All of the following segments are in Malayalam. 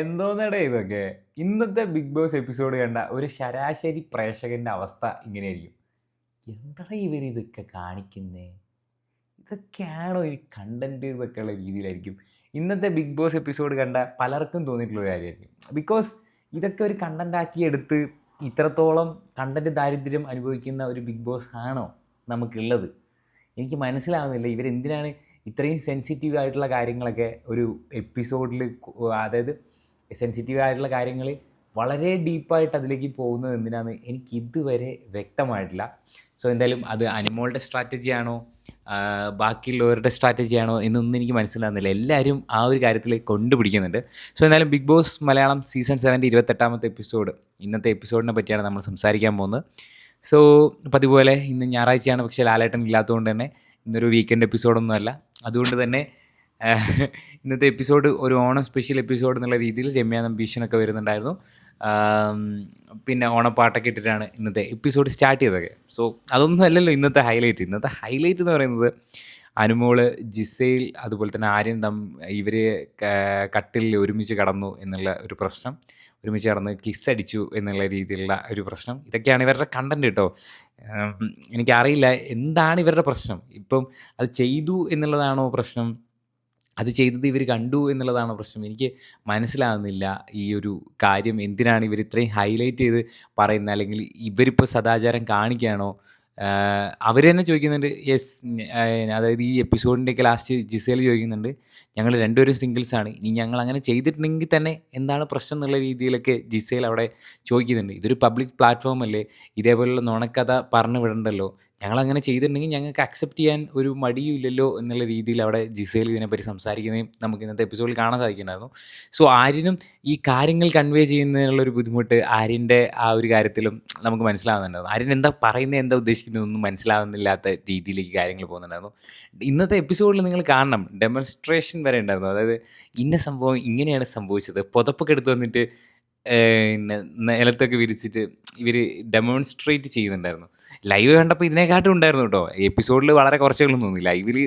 എന്തോന്നടേ ഇതൊക്കെ? ഇന്നത്തെ ബിഗ് ബോസ് എപ്പിസോഡ് കണ്ട ഒരു ശരാശരി പ്രേക്ഷകന്റെ അവസ്ഥ ഇങ്ങനെയായിരിക്കും. എന്താ ഇവർ ഇതൊക്കെ കാണിക്കുന്നേ? ഇതൊക്കെയാണോ ഈ കണ്ടന്റ് ഇതൊക്കെയുള്ള രീതിയിലായിരിക്കും? ഇന്നത്തെ ബിഗ് ബോസ് എപ്പിസോഡ് കണ്ട പലർക്കും തോന്നിയിട്ടുള്ള ഒരു കാര്യമായിരിക്കും. ബിക്കോസ് ഇതൊക്കെ ഒരു കണ്ടന്റ് ആക്കി എടുത്ത് ഇത്രത്തോളം കണ്ടന്റ് ദാരിദ്ര്യം അനുഭവിക്കുന്ന ഒരു ബിഗ് ബോസ് ആണോ നമുക്കുള്ളത്? എനിക്ക് മനസ്സിലാവുന്നില്ല. ഇവരെന്തിനാണ് ഇത്രയും സെൻസിറ്റീവ് ആയിട്ടുള്ള കാര്യങ്ങളൊക്കെ ഒരു എപ്പിസോഡിൽ അതായത് സെൻസിറ്റീവ് ആയിട്ടുള്ള കാര്യങ്ങൾ വളരെ ഡീപ്പായിട്ട് അതിലേക്ക് പോകുന്നത് എന്തിനാണ് എനിക്ക് ഇതുവരെ വ്യക്തമായിട്ടില്ല. സോ എന്തായാലും അത് അനിമോളുടെ സ്ട്രാറ്റജിയാണോ ബാക്കിയുള്ളവരുടെ സ്ട്രാറ്റജിയാണോ എന്നൊന്നും എനിക്ക് മനസ്സിലാകുന്നില്ല. എല്ലാവരും ആ ഒരു കാര്യത്തിൽ കൊണ്ടുപിടിക്കുന്നുണ്ട്. സോ എന്തായാലും ബിഗ് ബോസ് മലയാളം സീസൺ സെവന്റെ ഇരുപത്തെട്ടാമത്തെ എപ്പിസോഡ് ഇന്നത്തെ എപ്പിസോഡിനെ പറ്റിയാണ് നമ്മൾ സംസാരിക്കാൻ പോകുന്നത്. സോ പതിപോലെ ഇന്ന് ഞായറാഴ്ചയാണ് പക്ഷേ ലാലേട്ടൻ ഇല്ലാത്തതുകൊണ്ട് തന്നെ ഇന്നൊരു വീക്കെൻഡ് എപ്പിസോഡൊന്നുമല്ല അതുകൊണ്ട് തന്നെ ഇന്നത്തെ എപ്പിസോഡ് ഒരു ഓണം സ്പെഷ്യൽ എപ്പിസോഡ് എന്നുള്ള രീതിയിൽ രമ്യ നമ്പീഷനൊക്കെ വരുന്നുണ്ടായിരുന്നു. പിന്നെ ഓണപ്പാട്ടൊക്കെ ഇട്ടിട്ടാണ് ഇന്നത്തെ എപ്പിസോഡ് സ്റ്റാർട്ട് ചെയ്തതൊക്കെ സോ അതൊന്നും അല്ലല്ലോ ഇന്നത്തെ ഹൈലൈറ്റ് ഇന്നത്തെ ഹൈലൈറ്റ് എന്ന് പറയുന്നത് അനുമോൾ ജിസയിൽ അതുപോലെ തന്നെ ആര്യൻ തം ഇവർ കട്ടിലിൽ ഒരുമിച്ച് കടന്നു എന്നുള്ള ഒരു പ്രശ്നം. ഒരുമിച്ച് കടന്ന് കിസ് അടിച്ചു എന്നുള്ള രീതിയിലുള്ള ഒരു പ്രശ്നം. ഇതൊക്കെയാണ് ഇവരുടെ കണ്ടന്റ് കേട്ടോ. എനിക്കറിയില്ല. എന്താണ് ഇവരുടെ പ്രശ്നം? ഇപ്പം അത് ചെയ്തു എന്നുള്ളതാണോ പ്രശ്നം? അത് ചെയ്തത് ഇവർ കണ്ടു എന്നുള്ളതാണ് പ്രശ്നം. എനിക്ക് മനസ്സിലാകുന്നില്ല ഈ ഒരു കാര്യം. എന്തിനാണ് ഇവർ ഇത്രയും ഹൈലൈറ്റ് ചെയ്ത് പറയുന്നത്? അല്ലെങ്കിൽ ഇവരിപ്പോൾ സദാചാരം കാണിക്കുകയാണോ? അവർ തന്നെ ചോദിക്കുന്നുണ്ട് യെസ് അതായത് ഈ എപ്പിസോഡിന്റെയൊക്കെ ലാസ്റ്റ് ജിസേൽ ചോദിക്കുന്നുണ്ട് ഞങ്ങൾ രണ്ടുപേരും സിംഗിൾസ് ആണ് ഇനി ഞങ്ങൾ അങ്ങനെ ചെയ്തിട്ടുണ്ടെങ്കിൽ തന്നെ എന്താണ് പ്രശ്നം എന്നുള്ള രീതിയിലൊക്കെ ജിസേൽ അവിടെ ചോദിക്കുന്നുണ്ട്. ഇതൊരു പബ്ലിക് പ്ലാറ്റ്ഫോം അല്ലേ ഇതേപോലുള്ള നുണക്കഥ പറഞ്ഞു വിടണ്ടല്ലോ ഞങ്ങൾ അങ്ങനെ ചെയ്തിട്ടുണ്ടെങ്കിൽ ഞങ്ങൾക്ക് അക്സെപ്റ്റ് ചെയ്യാൻ ഒരു മടിയും ഇല്ലല്ലോ എന്നുള്ള രീതിയിൽ അവിടെ ജിസേൽ ഇതിനെപ്പറ്റി സംസാരിക്കുന്നതും നമുക്ക് ഇന്നത്തെ എപ്പിസോഡിൽ കാണാൻ സാധിക്കുന്നുണ്ടായിരുന്നു. സോ ആര്യനും ഈ കാര്യങ്ങൾ കൺവേ ചെയ്യുന്നതിനുള്ള ഒരു ബുദ്ധിമുട്ട് ആര്യന്റെ ആ ഒരു കാര്യത്തിലും നമുക്ക് മനസ്സിലാവുന്നുണ്ടായിരുന്നു. ആര്യൻ എന്താ പറയുന്നത് എന്താ ഉദ്ദേശിക്കുന്നതൊന്നും മനസ്സിലാവുന്നില്ലാത്ത രീതിയിലേക്ക് കാര്യങ്ങൾ പോകുന്നുണ്ടായിരുന്നു. ഇന്നത്തെ എപ്പിസോഡിൽ നിങ്ങൾ കാണണം. ഡെമോൺസ്ട്രേഷൻ വരെ ഉണ്ടായിരുന്നു. അതായത് ഇന്ന സംഭവം ഇങ്ങനെയാണ് സംഭവിച്ചത്. പുതപ്പൊക്കെ എടുത്തു വന്നിട്ട് പിന്നെ നിലത്തൊക്കെ വിരിച്ചിട്ട് ഇവർ ഡെമോൺസ്ട്രേറ്റ് ചെയ്യുന്നുണ്ടായിരുന്നു. ലൈവ് കണ്ടപ്പോൾ ഇതിനെക്കാട്ടും ഉണ്ടായിരുന്നു കേട്ടോ. എപ്പിസോഡിൽ വളരെ കുറച്ചുകളൊന്നും തോന്നി ലൈവിൽ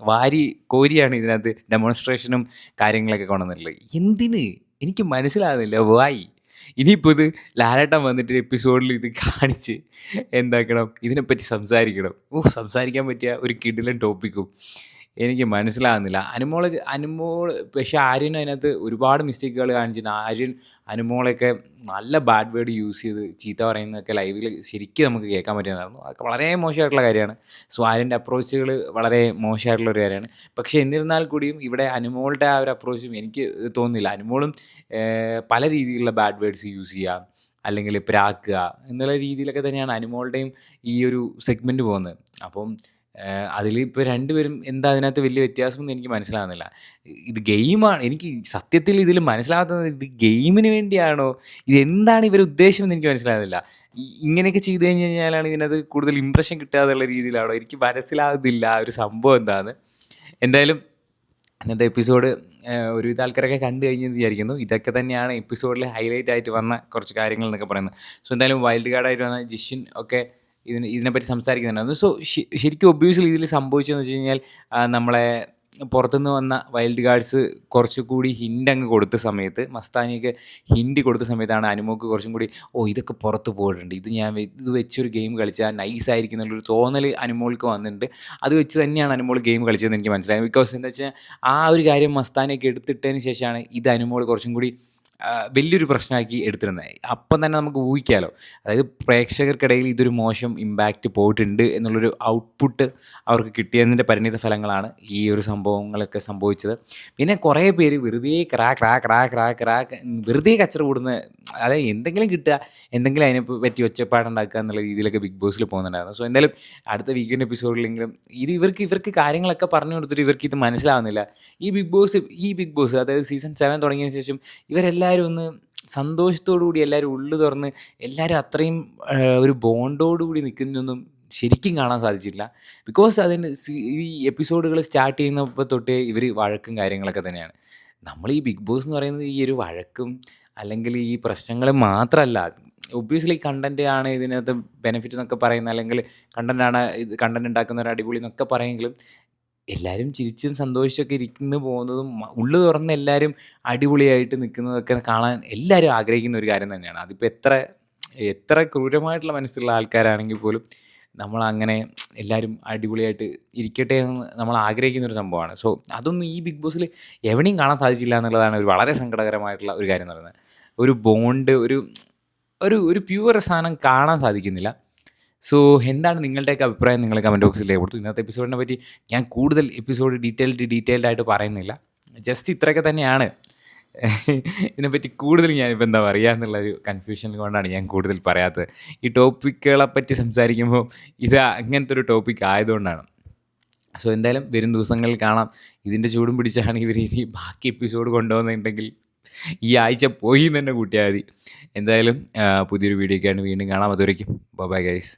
വാരി കോരിയാണ് ഇതിനകത്ത് ഡെമോൺസ്ട്രേഷനും കാര്യങ്ങളൊക്കെ കൊണ്ടുവന്നിട്ടുള്ളത്. എന്തിന്? എനിക്ക് മനസ്സിലാകുന്നില്ല വായി ഇനിയിപ്പോൾ ഇത് ലാലേട്ടൻ വന്നിട്ട് എപ്പിസോഡിൽ ഇത് കാണിച്ച് എന്താക്കണം? ഇതിനെപ്പറ്റി സംസാരിക്കണം. ഓ സംസാരിക്കാൻ പറ്റിയ ഒരു കിടിലൻ ടോപ്പിക്കും എനിക്ക് മനസ്സിലാകുന്നില്ല. അനുമോൾ അനുമോൾ പക്ഷേ ആര്യൻ അതിനകത്ത് ഒരുപാട് മിസ്റ്റേക്കുകൾ കാണിച്ചിട്ടുണ്ട്. ആര്യൻ അനുമോളൊക്കെ നല്ല ബാഡ് വേർഡ് യൂസ് ചെയ്ത് ചീത്ത പറയുന്നതൊക്കെ ലൈവിൽ ശരിക്കും നമുക്ക് കേൾക്കാൻ പറ്റുന്നതായിരുന്നു. അതൊക്കെ വളരെ മോശമായിട്ടുള്ള കാര്യമാണ്. സോ ആര്യന്റെ അപ്രോച്ചുകൾ വളരെ മോശമായിട്ടുള്ള ഒരു കാര്യമാണ്. പക്ഷേ എന്നിരുന്നാൽ കൂടിയും ഇവിടെ അനുമോളുടെ ആ ഒരു അപ്രോച്ചും എനിക്ക് തോന്നുന്നില്ല. അനുമോളും പല രീതിയിലുള്ള ബാഡ് വേർഡ്സ് യൂസ് ചെയ്യുക അല്ലെങ്കിൽ പ്രാക്കുക എന്നുള്ള രീതിയിലൊക്കെ തന്നെയാണ് അനുമോളുടെയും ഈ ഒരു സെഗ്മെന്റ് പോകുന്നത്. അപ്പം അതിൽ ഇപ്പോൾ രണ്ടുപേരും എന്താ അതിനകത്ത് വലിയ വ്യത്യാസമൊന്നും എനിക്ക് മനസ്സിലാകുന്നില്ല ഇത് ഗെയിമാണ്. എനിക്ക് സത്യത്തിൽ ഇതിൽ മനസ്സിലാകാത്തത് ഇത് ഗെയിമിന് വേണ്ടിയാണോ? ഇത് എന്താണ് ഇവരുടെ ഉദ്ദേശം എന്ന് എനിക്ക് മനസ്സിലാകുന്നില്ല ഇങ്ങനെയൊക്കെ ചെയ്തു കഴിഞ്ഞ് കഴിഞ്ഞാലാണ് ഇതിനകത്ത് കൂടുതൽ ഇമ്പ്രഷൻ കിട്ടാതുള്ള രീതിയിലാണോ? എനിക്ക് മനസ്സിലാകുന്നില്ല ആ ഒരു സംഭവം എന്താണ് എന്തായാലും ഇന്നത്തെ എപ്പിസോഡ് ഒരുവിധ ആൾക്കാരൊക്കെ കണ്ടു കഴിഞ്ഞെന്ന് വിചാരിക്കുന്നു. ഇതൊക്കെ തന്നെയാണ് എപ്പിസോഡിൽ ഹൈലൈറ്റ് ആയിട്ട് വന്ന കുറച്ച് കാര്യങ്ങൾ എന്നൊക്കെ പറയുന്നത്. സോ എന്തായാലും വൈൽഡ് കാർഡായിട്ട് വന്ന ജിഷിൻ ഒക്കെ ഇതിന് ഇതിനെപ്പറ്റി സംസാരിക്കുന്നുണ്ടായിരുന്നു സോ ശരിക്കും ഒബ്വിയസ്ലി ഇതിൽ സംഭവിച്ചതെന്ന് വെച്ച് കഴിഞ്ഞാൽ നമ്മളെ പുറത്തുനിന്ന് വന്ന വൈൽഡ് ഗാർഡ്സ് കുറച്ചുകൂടി ഹിന്റ് അങ്ങ് കൊടുത്ത സമയത്ത് മസ്താനിയൊക്കെ ഹിന്റ് കൊടുത്ത സമയത്താണ് അനുമോക്ക് കുറച്ചും കൂടി ഓ ഇതൊക്കെ പുറത്ത് പോയിട്ടുണ്ട്. ഇത് ഞാൻ ഇത് വെച്ചൊരു ഗെയിം കളിച്ചാൽ നൈസ് ആയിരിക്കും എന്നുള്ളൊരു തോന്നൽ അനുമോൾക്ക് വന്നിട്ടുണ്ട്. അത് വെച്ച് തന്നെയാണ് അനുമോൾ ഗെയിം കളിച്ചതെന്ന് എനിക്ക് മനസ്സിലായി ബിക്കോസ് എന്താ വെച്ചാൽ ആ ഒരു കാര്യം മസ്താനിയൊക്കെ എടുത്തിട്ടതിന് ശേഷമാണ് ഇത് അനുമോൾ കുറച്ചും കൂടി വലിയൊരു പ്രശ്നമാക്കി എടുത്തിരുന്നത് അപ്പം തന്നെ നമുക്ക് ഊഹിക്കാമല്ലോ അതായത് പ്രേക്ഷകർക്കിടയിൽ ഇതൊരു മോശം ഇമ്പാക്റ്റ് പോയിട്ടുണ്ട് എന്നുള്ളൊരു ഔട്ട്പുട്ട് അവർക്ക് കിട്ടിയതിന്റെ പരിണിത ഫലങ്ങളാണ് ഈ ഒരു സംഭവങ്ങളൊക്കെ സംഭവിച്ചത്. പിന്നെ കുറേ പേര് വെറുതെ ക്രാ ക്രാ ക്രാ ക്രാ ക്രാ വെറുതെ കച്ചറ കൂടുന്ന അതായത് എന്തെങ്കിലും കിട്ടുക എന്തെങ്കിലും അതിനെ പറ്റി ഒച്ചപ്പാടുണ്ടാക്കുക എന്നുള്ള രീതിയിലൊക്കെ ബിഗ് ബോസിൽ പോകുന്നുണ്ടായിരുന്നു. സോ എന്തായാലും അടുത്ത വീക്കെൻഡ് എപ്പിസോഡിലെങ്കിലും ഇത് ഇവർക്ക് ഇവർക്ക് കാര്യങ്ങളൊക്കെ പറഞ്ഞു കൊടുത്തിട്ട് ഇവർക്ക് ഇത് മനസ്സിലാവുന്നില്ല. ഈ ബിഗ് ബോസ് ഈ ബിഗ് ബോസ് അതായത് സീസൺ സെവൻ തുടങ്ങിയതിന് ശേഷം ഇവരെല്ലാവരും ഒന്ന് സന്തോഷത്തോടു കൂടി എല്ലാവരും ഉള്ളു തുറന്ന് എല്ലാവരും അത്രയും ഒരു ബോണ്ടോടുകൂടി നിൽക്കുന്നൊന്നും ശരിക്കും കാണാൻ സാധിച്ചില്ല ബിക്കോസ് അതിന് ഈ എപ്പിസോഡുകൾ സ്റ്റാർട്ട് ചെയ്യുന്നപ്പോൾ തൊട്ടേ ഇവർ വഴക്കും കാര്യങ്ങളൊക്കെ തന്നെയാണ്. നമ്മൾ ഈ ബിഗ് ബോസ് എന്ന് പറയുന്നത് ഈ ഒരു വഴക്കും അല്ലെങ്കിൽ ഈ പ്രശ്നങ്ങൾ മാത്രമല്ല ഒബ്വിയസ്ലി കണ്ടന്റ് ആണ് ഇതിനകത്ത് ബെനിഫിറ്റ് എന്നൊക്കെ പറയുന്നത് അല്ലെങ്കിൽ കണ്ടന്റ് ആണ് ഇത് ഉണ്ടാക്കുന്ന ഒരു അടിപൊളി എന്നൊക്കെ പറയുമെങ്കിലും എല്ലാവരും ചിരിച്ചും സന്തോഷിച്ചൊക്കെ ഇരിക്കുന്ന പോകുന്നതും ഉള്ളു തുറന്ന് എല്ലാവരും അടിപൊളിയായിട്ട് നിൽക്കുന്നതൊക്കെ കാണാൻ എല്ലാവരും ആഗ്രഹിക്കുന്ന ഒരു കാര്യം തന്നെയാണ്. അതിപ്പോൾ എത്ര എത്ര ക്രൂരമായിട്ടുള്ള മനസ്സുള്ള ആൾക്കാരാണെങ്കിൽ പോലും നമ്മൾ അങ്ങനെ എല്ലാവരും അടിപൊളിയായിട്ട് ഇരിക്കട്ടെ എന്ന് നമ്മൾ ആഗ്രഹിക്കുന്ന ഒരു സംഭവമാണ്. സോ അതൊന്നും ഈ ബിഗ് ബോസിൽ എവിടെയും കാണാൻ സാധിച്ചില്ല എന്നുള്ളതാണ് ഒരു വളരെ സങ്കടകരമായിട്ടുള്ള ഒരു കാര്യം എന്ന് പറയുന്നത്. ഒരു ബോണ്ട് ഒരു ഒരു ഒരു പ്യുവർ സാധനം കാണാൻ സാധിക്കുന്നില്ല. സോ എന്താണ് നിങ്ങളുടെയൊക്കെ അഭിപ്രായം? നിങ്ങൾ കമന്റ് ബോക്സിൽ കൊടുത്തു. ഇന്നത്തെ എപ്പിസോഡിനെ പറ്റി ഞാൻ കൂടുതൽ എപ്പിസോഡ് ഡീറ്റെയിൽഡ് ഡീറ്റെയിൽഡ് ആയിട്ട് പറയുന്നില്ല. ജസ്റ്റ് ഇത്രയൊക്കെ തന്നെയാണ്. ഇതിനെപ്പറ്റി കൂടുതൽ ഞാനിപ്പോൾ എന്താ പറയുക എന്നുള്ളൊരു കൺഫ്യൂഷൻ കൊണ്ടാണ് ഞാൻ കൂടുതൽ പറയാത്തത്. ഈ ടോപ്പിക്കുകളെ പറ്റി സംസാരിക്കുമ്പോൾ ഇത് അങ്ങനത്തെ ഒരു ടോപ്പിക് ആയതുകൊണ്ടാണ്. സോ എന്തായാലും വരും ദിവസങ്ങളിൽ കാണാം. ഇതിന്റെ ചൂടും പിടിച്ചാണ് ഇവർ ഇനി ബാക്കി എപ്പിസോഡ് കൊണ്ടുപോകുന്നുണ്ടെങ്കിൽ ഈ ആഴ്ച പോയി തന്നെ കൂട്ടിയാൽ മതി. എന്തായാലും പുതിയൊരു വീഡിയോ ഒക്കെയാണ് വീണ്ടും കാണാം. അതുവരയ്ക്കും ബൈ ഗൈസ്